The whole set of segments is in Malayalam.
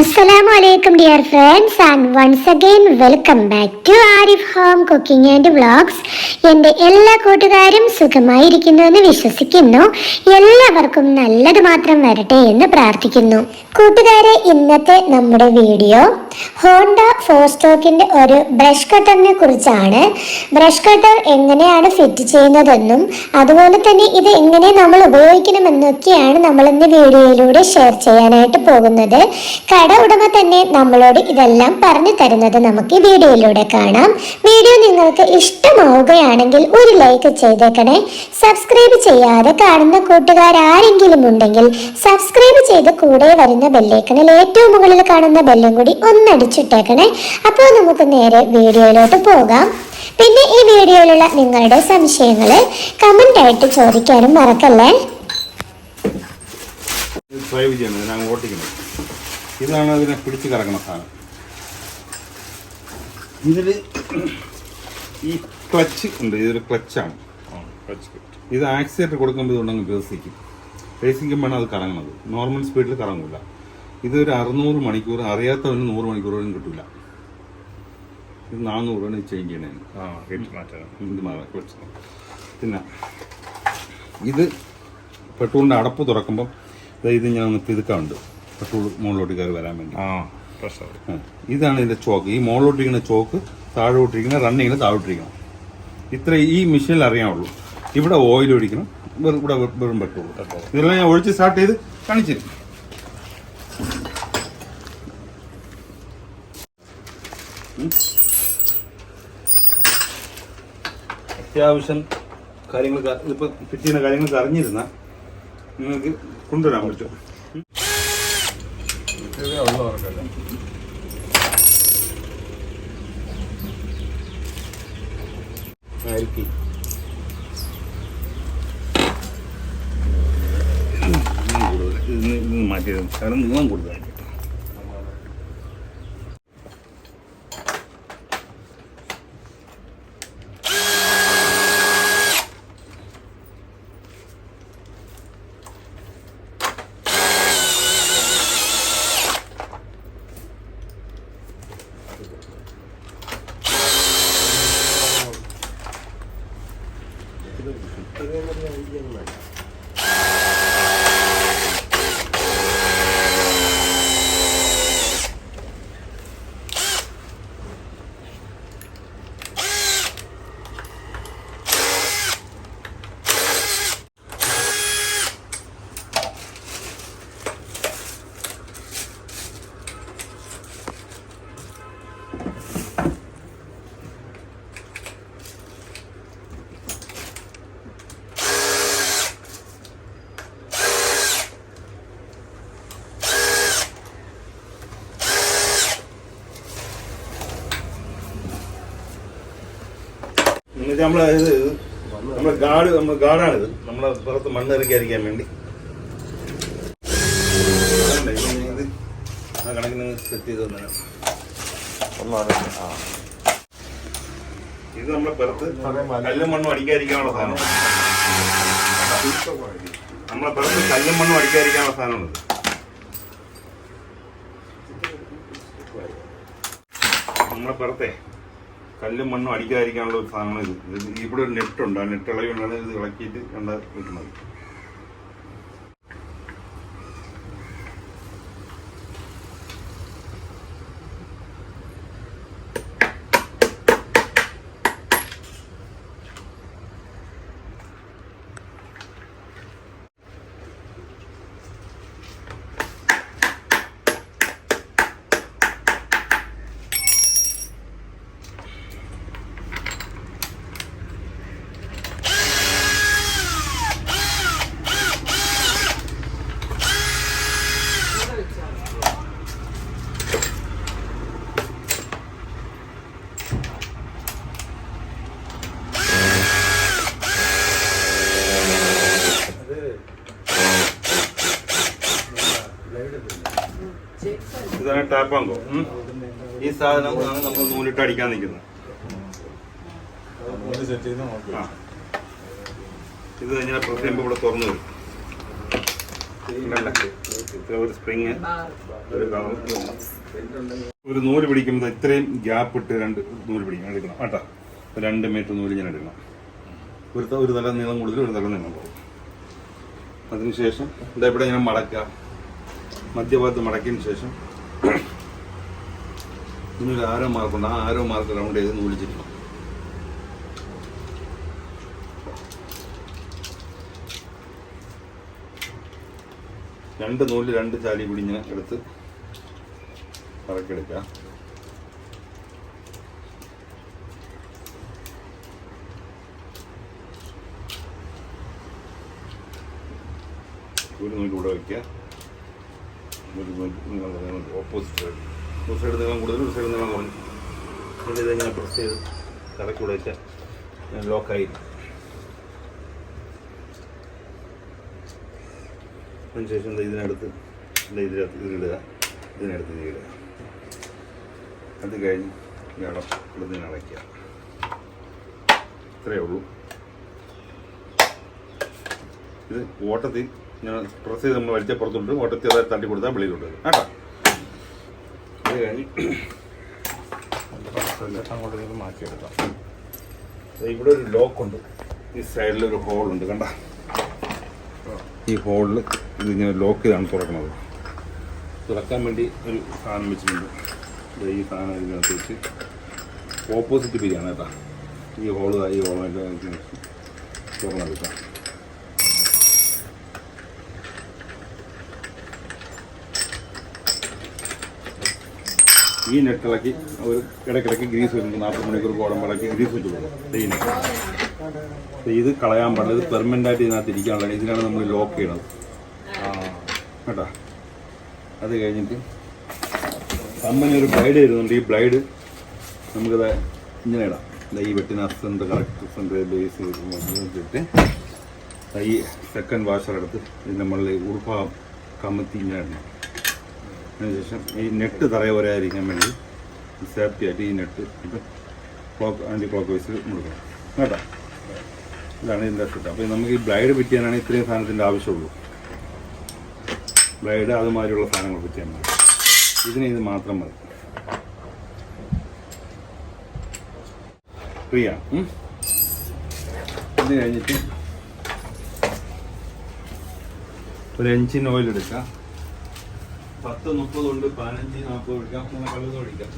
Assalamu dear friends and once again welcome back to Arif home cooking and vlogs. എന്റെ എല്ലാ കൂട്ടുകാരും സുഖമായിരിക്കുന്നു എന്ന് വിശ്വസിക്കുന്നു. എല്ലാവർക്കും നല്ലത് മാത്രം വരട്ടെ എന്ന് പ്രാർത്ഥിക്കുന്നു. കൂട്ടുകാരെ ഇന്നത്തെ നമ്മുടെ വീഡിയോ ഹോണ്ട ഫോർ സ്റ്റോക്കിന്റെ ഒരു ബ്രഷ് കട്ടറിനെ കുറിച്ചാണ്. ബ്രഷ് കട്ടർ എങ്ങനെയാണ് ഫിറ്റ് ചെയ്യുന്നതെന്നും അതുപോലെ തന്നെ ഇത് എങ്ങനെ നമ്മൾ ഉപയോഗിക്കണമെന്നൊക്കെയാണ് നമ്മൾ ഇന്ന് വീഡിയോയിലൂടെ ഷെയർ ചെയ്യാനായിട്ട് പോകുന്നത്. കട ഉടമ തന്നെ നമ്മളോട് ഇതെല്ലാം പറഞ്ഞു തരുന്നത് നമുക്ക് വീഡിയോയിലൂടെ കാണാം. വീഡിയോ നിങ്ങൾക്ക് ഇഷ്ടമാവുകയാണെങ്കിൽ ഒരു ലൈക്ക് ചെയ്തേക്കണേ. സബ്സ്ക്രൈബ് ചെയ്യാതെ കാണുന്ന കൂട്ടുകാർ ആരെങ്കിലും ഉണ്ടെങ്കിൽ സബ്സ്ക്രൈബ് ചെയ്ത് കൂടെ വരുന്ന ബെല്ലേക്കണിൽ ഏറ്റവും മുകളിൽ കാണുന്ന ബെല്ലും കൂടി ഒന്നടിച്ചിട്ടേക്കണേ. അപ്പോൾ നമുക്ക് നേരെ വീഡിയോയിലോട്ട് പോകാം. പിന്നെ ഈ വീഡിയോയിലുള്ള നിങ്ങളുടെ സംശയങ്ങൾ കമന്റ് ആയിട്ട് ചോദിക്കാനും മറക്കല്ലേ? ഇതാണ് അതിനെ പിടിച്ച് കറങ്ങുന്ന സാധനം. ഇതിൽ ഈ ക്ലച്ച് ഉണ്ട് ഇതൊരു ക്ലച്ചാണ്. ഇത് ആക്സിലേറ്റർ കൊടുക്കുമ്പോൾ ഇതുണ്ടെങ്കിൽ ബേസിക്കും. രസിക്കുമ്പോഴാണ് അത് കറങ്ങുന്നത്. നോർമൽ സ്പീഡിൽ കറങ്ങില്ല ഇതൊരു അറുന്നൂറ് മണിക്കൂർ അറിയാത്തവന് നൂറ് മണിക്കൂർ പോലും കിട്ടില്ല ഇത് നാനൂറ് രൂപയാണ് ചേഞ്ച് ചെയ്യണേ ഇത് മാറാം ക്ലച്ച്. പിന്നെ ഇത് പെട്രോളിന്റെ അടപ്പ് തുറക്കുമ്പം ഇത് ഞാൻ ഒന്ന് പിതുക്കാറുണ്ട് പെട്രോൾ മുകളിലോട്ട് കയറി വരാൻ വേണ്ടി. ആ പ്രഷർ. ഇതാണ് ഇതിന്റെ ചോക്ക്. ഈ മുകളിലോട്ടിരിക്കുന്ന ചോക്ക് താഴോട്ടിരിക്കുന്ന റണ്ണിങ്ങിന് താഴോട്ടിരിക്കണം ഇത്ര ഈ മെഷീനിൽ അറിയാവുള്ളൂ. ഇവിടെ ഓയിൽ ഒഴിക്കണം ഇവിടെ വെറും പെട്രോൾ. ഇതെല്ലാം ഞാൻ ഒഴിച്ച് സ്റ്റാർട്ട് ചെയ്ത് കാണിച്ചിരുന്നു അത്യാവശ്യം കാര്യങ്ങൾ ഇതിപ്പോൾ ഫിറ്റ് ചെയ്യുന്ന കാര്യങ്ങൾക്ക് അറിഞ്ഞിരുന്ന നിങ്ങൾക്ക് കൊണ്ടുവരാൻ പറ്റും. മാറ്റിയത്. കാരണം നീളം കൂടുതലായിരിക്കും. എന്നുവെച്ചാൽ നമ്മളെ ഇത് നമ്മളെ ഗാർഡ് നമ്മുടെ ഗാഡാണിത് നമ്മളെ പുറത്ത് മണ്ണ് ഇറക്കിയായിരിക്കാൻ വേണ്ടി. ഇത് ആ കണക്കിന് സെറ്റ് ചെയ്ത് തന്നെ ഇത് നമ്മളെ പുറത്ത് കല്ലും മണ്ണും അടിക്കാതിരിക്കാനുള്ള സാധനം നമ്മളെ പുറത്ത് കല്ലും മണ്ണും അടിക്കാതിരിക്കാനുള്ള സാധനമുണ്ട് നമ്മളെ പുറത്തെ കല്ലും മണ്ണും അടിക്കാതിരിക്കാനുള്ള ഒരു സാധനമാണ് ഇത്. ഇവിടെ ഒരു നെറ്റുണ്ട്. ആ നെറ്റ് ഇളവികൊണ്ടാണ് ഇത് ഇളക്കിയിട്ട് കണ്ട കിട്ടുന്നത്. ഉം. ഈ സാധനം നമ്മൾ നൂലിട്ട് അടിക്കാൻ നിൽക്കുന്നത്. ഇത് കഴിഞ്ഞാൽ പ്രസ് ചെയ്യുമ്പോൾ ഇവിടെ തുറന്നു വരും. ഒരു സ്പ്രിങ് ഒരു. ഒരു നൂൽ പിടിക്കുമ്പോൾ ഇത്രയും ഗ്യാപ്പ് ഇട്ട് രണ്ട് നൂൽ പിടിക്കണം. എടുക്കണം. കേട്ടോ. രണ്ട് മീറ്റർ നൂൽ ഞാൻ എടുക്കണം. ഒരു ഒരു തല നീളം കൂടുതൽ ഒരു തല നീളം പോകും അതിനുശേഷം ഇതെവിടെ ഞാൻ മടക്കുക. മധ്യഭാഗത്ത് മടക്കിയതിന് ശേഷം ഇതിനൊരു ആരോ മാർക്കുണ്ട് ആ ആരോ മാർക്ക് റൗണ്ട് ചെയ്ത് നൂൽ ചിരിക്കണം. രണ്ട് നൂൽ രണ്ട് ചാലി കൂടി ഇങ്ങനെ എടുത്ത് കറക്കെടുക്കുക ഒരു നൂൽ കൂടെ വയ്ക്കുക ഒരു നൂൽ ഓപ്പോസിറ്റ് സൈഡ് ഒരു സൈഡ് നീളം കൂടുതൽ ഒരു സൈഡ് നീളം കുറഞ്ഞു. എന്നിട്ട് ഇതിങ്ങനെ പ്രസ് ചെയ്ത് കറക്കി കൂടെ വെച്ചാൽ ലോക്കായി അതിനുശേഷം ഇതിനടുത്ത്? ഇതിനകത്ത് ഇതിലിടുക ഇതിനടുത്ത് ഇതിലിടുക അത് കഴിഞ്ഞ് ഇളം ഇവിടുന്ന് അടയ്ക്കുക. ഇത്രയേ ഉള്ളൂ. ഇത് ഓട്ടത്തിൽ ഞാൻ പ്രസ് ചെയ്ത് നമ്മൾ വലിച്ച പുറത്തുണ്ട് ഓട്ടത്തിൽ അതായത് തട്ടി കൊടുത്താൽ വെളിയിലോട്ട് വരും. കേട്ടോ? അത് കഴിഞ്ഞ് അങ്ങോട്ട് മാറ്റിയെടുക്കാം ഇവിടെ ഒരു ലോക്കുണ്ട് ഈ സൈഡിൽ ഒരു ഹോളുണ്ട് കണ്ട ഈ ഹോളിൽ ഇതിങ്ങനെ ലോക്ക് ചെയ്താണ് തുറക്കുന്നത് തുറക്കാൻ വേണ്ടി ഒരു സാധനം വെച്ചിട്ടുണ്ട് ഈ സാധനം ഇതിനകത്ത് വെച്ച് ഓപ്പോസിറ്റ് പിരിയാണ് കേട്ടോ ഈ ഹോൾ ഈ ഹോളൊക്കെ തുറന്നെടുക്കാം ഈ നെട്ടിളക്കി ഒരു ഇടയ്ക്കിടയ്ക്ക് ഗ്രീസ് വെക്കും നാൽപ്പത് മണിക്കൂർ കോടമ്പിളക്കി ഗ്രീസ് വെച്ച് കൊടുക്കും. ഇത് കളയാൻ പാടില്ല. ഇത് പെർമനന്റ് ആയിട്ട് ഇതിനകത്ത് ഇരിക്കാനുള്ള ഇതിനാണ് നമ്മൾ ലോക്ക് ചെയ്യണത് കേട്ടോ? അത് കഴിഞ്ഞിട്ട് കമ്പനി ഒരു ബ്ലൈഡ് തരുന്നുണ്ട്. ഈ ബ്ലൈഡ് നമുക്കത് ഇങ്ങനെ ഇടാം. ഈ വെട്ടിന സെന്റർ കറക്റ്റ് സെന്റർ ബേസ് ഇട്ടിട്ട് ഈ സെക്കൻഡ് വാഷർ എടുത്ത് ഇതിന്റെ മുകളിൽ ഉറുപ്പ കമത്തി ഇങ്ങനെ ഇടണം. അതിനുശേഷം ഈ നെട്ട് തറയെ വരാതിരിക്കാൻ വേണ്ടി സേഫ്റ്റി ആയിട്ട് ഈ നെട്ട് ഇപ്പം ക്ലോക്ക് ആന്റി ക്ലോക്ക് വൈസ് മുടുക്കണം കേട്ടോ? ഇതാണ് ഇതിന്റെ സെറ്റ് അപ്പോൾ നമുക്ക് ഈ ബ്ലൈഡ് ഫിറ്റ് ചെയ്യാനാണ് ഇത്രയും സാധനത്തിന്റെ ആവശ്യമുള്ളൂ. ബ്ലൈഡ് അതുമാതിരിയുള്ള സാധനങ്ങൾ ഫിറ്റ് ചെയ്യാൻ മതി. ഇതിന് ഇത് മാത്രം മതി. ഉം. ഇത് കഴിഞ്ഞിട്ട് ഒരു എഞ്ചിൻ ഓയിൽ എടുക്കാം. പത്ത് മുപ്പത് കൊണ്ട് പതിനഞ്ച് നാൽപ്പത് ഒഴിക്കാം മൂന്ന് കള്ളത് ഒഴിക്കാം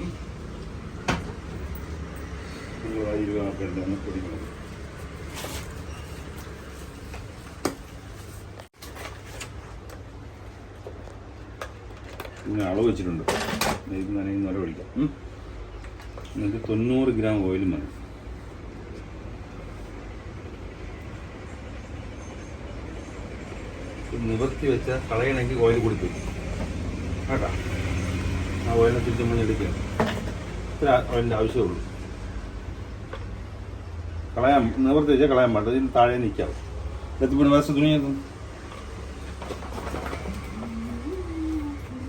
ഇങ്ങനെ അളവ് വെച്ചിട്ടുണ്ട്. ഇത് നനയുന്ന വരെ ഒഴിക്കാം നിങ്ങൾക്ക് തൊണ്ണൂറ് ഗ്രാം ഓയിൽ മതി. നിവർത്തി വെച്ചാൽ കളയണമെങ്കിൽ ഓയിൽ കൊടുത്തു കേട്ടോ. ആ ഓയിലിനെ തിരിച്ച് നമ്മൾ എടുക്കുക. ഇത്ര ഓയിലിന്റെ ആവശ്യമുള്ളൂ കളയാൻ നിവർത്തി വെച്ചാൽ കളയാൻ പാടില്ല. ഇതിന് താഴെ നിൽക്കാവും എത്തിപ്പോ വശത്ത് തുണി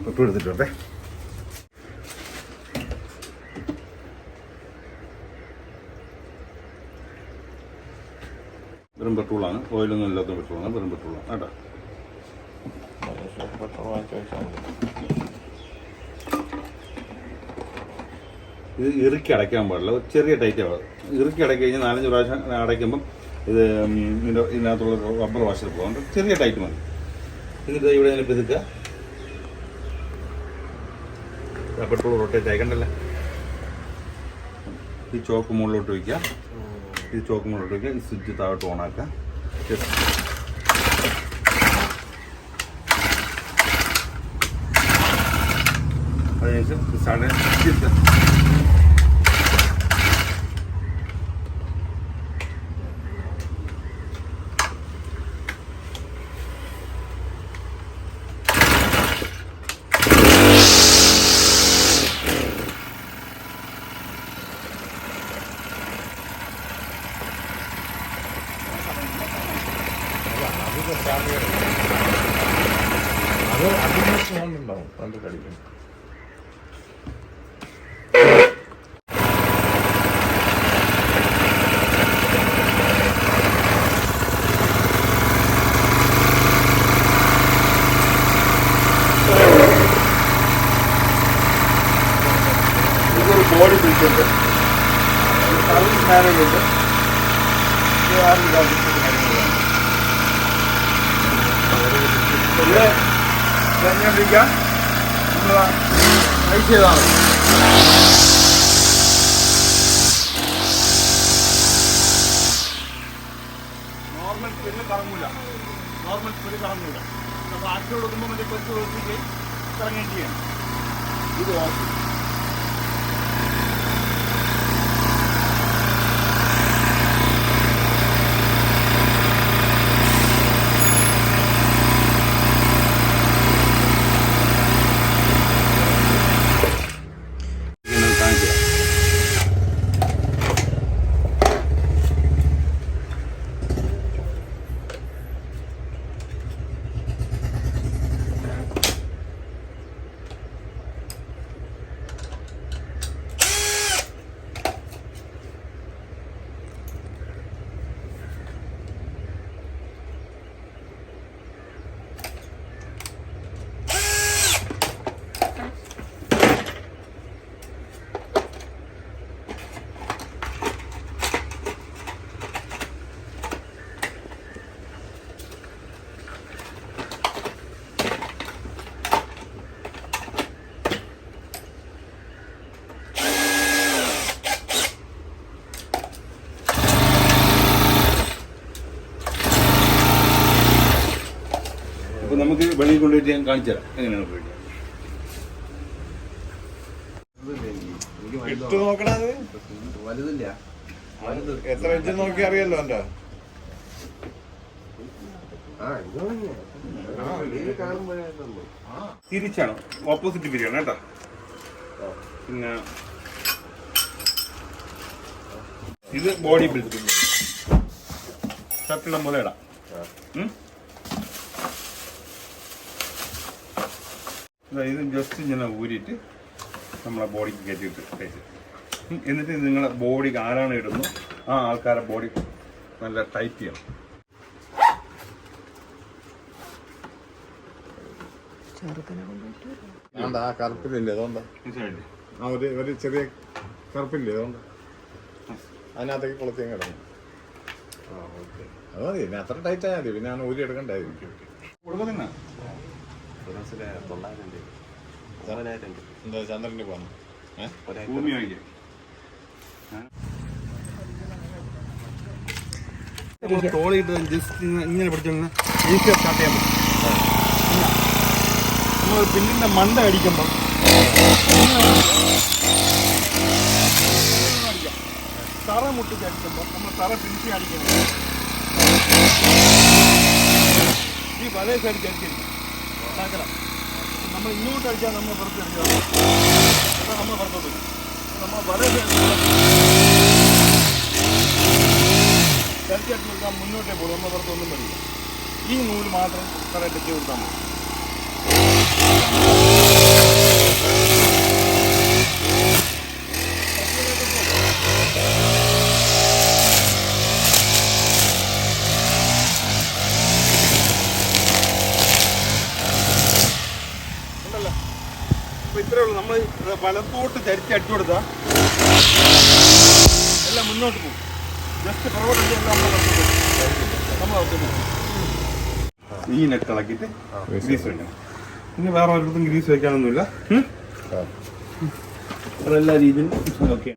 പൊട്ടു എടുത്തിട്ട് വരട്ടെ. വെറും പെട്രോളാണ്. ഓയിലൊന്നും ഇല്ലാത്ത പെട്രോളാണ്. വെറും പെട്രോളാണ്. കേട്ടോ. ഇത് ഇറുക്കി അടയ്ക്കാൻ പാടില്ല. ചെറിയ ടൈറ്റ് ആവുക ഇറുക്കി അടക്കി കഴിഞ്ഞാൽ നാലഞ്ച് പ്രാവശ്യം അടയ്ക്കുമ്പം ഇത് ഇതിന്റെ ഇതിനകത്തുള്ള റബ്ബർ വാഷർ പോകും. ചെറിയ ടൈറ്റ് മതി. എന്നിട്ട് ഇവിടെ ഇങ്ങനെ പിതുക്കുക. ടൂൾ റൊട്ടേറ്റ് ആയിക്കണ്ടല്ലേ ഈ ചോക്ക് മുകളിലോട്ട് വയ്ക്കുക. ഈ ചോക്ക് മുകളിലോട്ട് വയ്ക്കുക. ഈ സ്വിച്ച് താഴോട്ട് ഓണാക്കുക Just അതിനുശേഷം സ്റ്റാർട്ട് അത് അതിന് സൗണ്ട് ഉണ്ടാവും നല്ല കടിക്കും ഉണ്ട് സർവീസ് മാനുവൽ ഉണ്ട് കാര്യങ്ങളാണ്. ഇവിടെ കഴിഞ്ഞോണ്ടിരിക്കാം നമ്മൾ ഐസ് ചെയ്താണ് നോർമൽ സ്പീഡിൽ കറങ്ങൂല നോർമൽ സ്പീഡിൽ കറങ്ങൂല നമ്മൾ ആക്ഷൻ കൊടുക്കുമ്പോൾ മറ്റേ കൊച്ചു കൊടുത്തിട്ട് കറങ്ങുകയും ചെയ്യണം ഇത് ഓഫ് കാണിച്ചു അപ്പൊ നമുക്ക് വെളിയിൽ കൊണ്ടുപോയിട്ട് ഞാൻ കാണിച്ചു തരാം എങ്ങനെയാണ് ഉപയോഗിക്കുക ഇട്ട് നോക്കണത് വലുതില്ല. എത്ര ഇഞ്ച് നോക്കി എന്റെ തിരിച്ചാണ്. ഓപ്പോസിറ്റ് പിരിയാണ് കേട്ടോ. പിന്നെ ഇത് ബോഡി ബിൽഡിംഗ് ഷർട്ടിടം പോലെ ഇടാം ഇതാ ജസ്റ്റ് ഇങ്ങനെ ഊരിയിട്ട് നമ്മളെ ബോഡിക്ക് കയറ്റിയിട്ട് തേച്ച് എന്നിട്ട് നിങ്ങളെ ബോഡി ആരാണ് ഇടുന്നു? ആ ആൾക്കാരെ ബോഡി നല്ല ടൈറ്റ് ചെയ്യണം. ആണ്ടാ ആ കറുപ്പില്ലേ അതുകൊണ്ടാ മനസ്സിലായില്ലേ? ആ ഒരു ഒരു ചെറിയ കറുപ്പില്ലേ? അതുകൊണ്ട് അതിനകത്തേക്ക് കൊളുത്തിയും കിടന്നു അത് മതി. പിന്നെ അത്ര ടൈറ്റ് ആയാൽ മതി. പിന്നെ ഞാൻ ഊരി എടുക്കണ്ടായിരിക്കും. കൊടുക്കുന്നില്ല തൊള്ളായിരം രൂപ. പതിനായിരം രൂപ. എന്താ ചന്ദ്രന്റെ ഭൂമി വാങ്ങിക്കാം. ജസ്റ്റ് ഇങ്ങനെ സ്റ്റാർട്ട് ചെയ്യാൻ പറ്റും. നമ്മൾ പിന്നിന്റെ മണ്ട അടിക്കുമ്പോൾ തറ മുട്ടിച്ച് അടിക്കുമ്പോൾ നമ്മൾ തറ പിടിച്ച് അടിക്കണം. ഈ വലയ സൈഡ് അടിച്ചിരിക്കും ചാക്കര നമ്മൾ ഇങ്ങോട്ട് അടിച്ചാൽ നമ്മൾ പുറത്ത് അടിക്കണം അതാ നമ്മൾ പുറത്തോട്ട് നമ്മൾ വളരെ സൈഡ് ചരിച്ചു കൊടുക്കാൻ മുന്നോട്ടേ പോകും. നമ്മൾ പുറത്തൊന്നും വരില്ല. ഈ നൂൽ മാത്രം കറക്റ്റ് കൊടുത്താൽ മതി. നമ്മൾ വലത്തോട്ട് ചരിച്ച് അടിച്ചു കൊടുത്താൽ എല്ലാം മുന്നോട്ട് പോകും. ജസ്റ്റ് പുറകോട്ട് എല്ലാം നമ്മൾ ഈ നെറ്റ് ഇളക്കിയിട്ട് ഗ്രീസ് വെക്കണം. ഇനി വേറെ ഒരിടത്തും ഗ്രീസ് വെക്കാനൊന്നുമില്ല? അതെല്ലാ രീതിയിലും ഓക്കെ